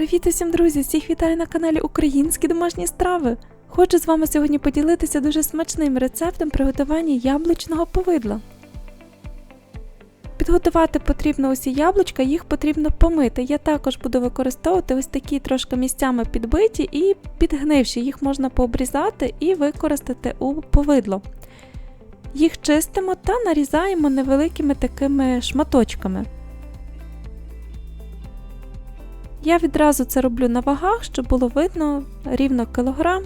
Привіт усім, друзі! Всіх вітаю на каналі Українські домашні страви. Хочу з вами сьогодні поділитися дуже смачним рецептом приготування яблучного повидла. Підготувати потрібно усі яблучка, їх потрібно помити. Я також буду використовувати ось такі трошки місцями підбиті і підгнивші. Їх можна пообрізати і використати у повидло. Їх чистимо та нарізаємо невеликими такими шматочками. Я відразу це роблю на вагах, щоб було видно рівно кілограм.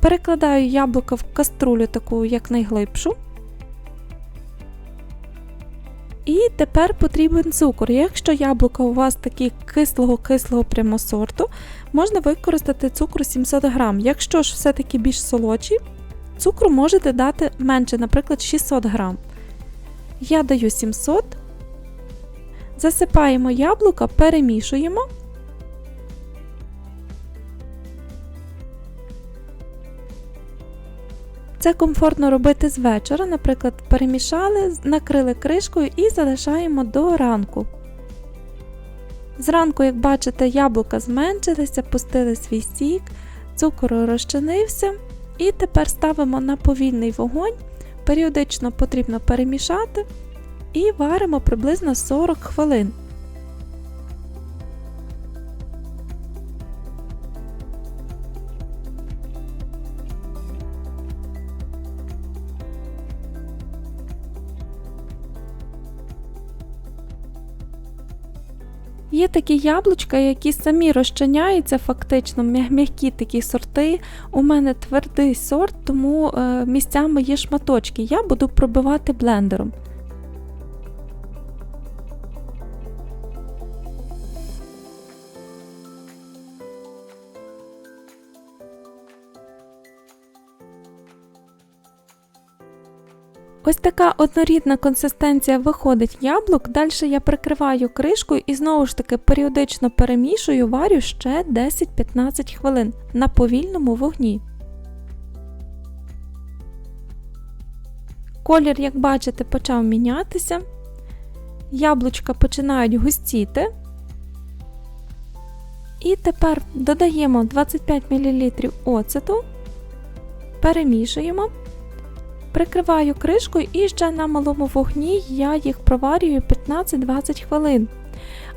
Перекладаю яблука в каструлю таку якнайглибшу. І тепер потрібен цукор. Якщо яблука у вас такі кислого-кислого прямо сорту, можна використати цукор 700 г. Якщо ж все-таки більш солодші, цукру можете дати менше, наприклад, 600 г. Я даю 700 г. Засипаємо яблука, перемішуємо. Це комфортно робити з вечора, наприклад, перемішали, накрили кришкою і залишаємо до ранку. Зранку, як бачите, яблука зменшилися, пустили свій сік, цукор розчинився. І тепер ставимо на повільний вогонь, періодично потрібно перемішати і варимо приблизно 40 хвилин. Є такі яблучка, які самі розчиняються, фактично м'які такі сорти. У мене твердий сорт, тому е, місцями є шматочки. Я буду пробивати блендером. Ось така однорідна консистенція виходить яблук. Далі я прикриваю кришкою і знову ж таки періодично перемішую, варю ще 10-15 хвилин на повільному вогні. Колір, як бачите, почав мінятися. Яблучка починають густіти. І тепер додаємо 25 мл оцету, перемішуємо. Прикриваю кришкою і ще на малому вогні я їх проварюю 15-20 хвилин.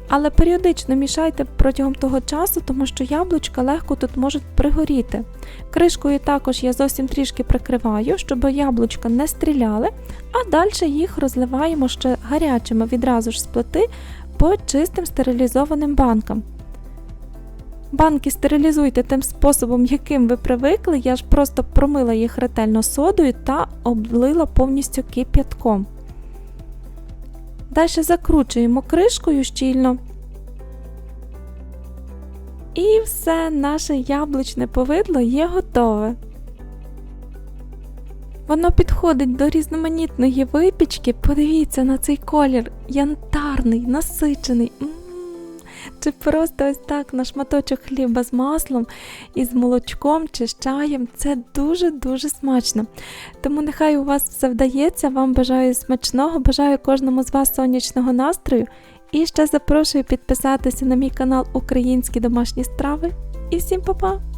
Але періодично мішайте протягом того часу, тому що яблучка легко тут можуть пригоріти. Кришкою також я зовсім трішки прикриваю, щоб яблучка не стріляли, а далі їх розливаємо ще гарячими відразу ж з плити по чистим стерилізованим банкам. Банки стерилізуйте тим способом, яким ви привикли. Я ж просто промила їх ретельно содою та облила повністю кип'ятком. Далі закручуємо кришкою щільно. І все, наше яблучне повидло є готове. Воно підходить до різноманітної випічки. Подивіться на цей колір янтарний, насичений. Чи просто ось так на шматочок хліба з маслом і з молочком чи з чаєм. Це дуже-дуже смачно. Тому нехай у вас все вдається. Вам бажаю смачного, бажаю кожному з вас сонячного настрою. І ще запрошую підписатися на мій канал Українські домашні страви. І всім па-па!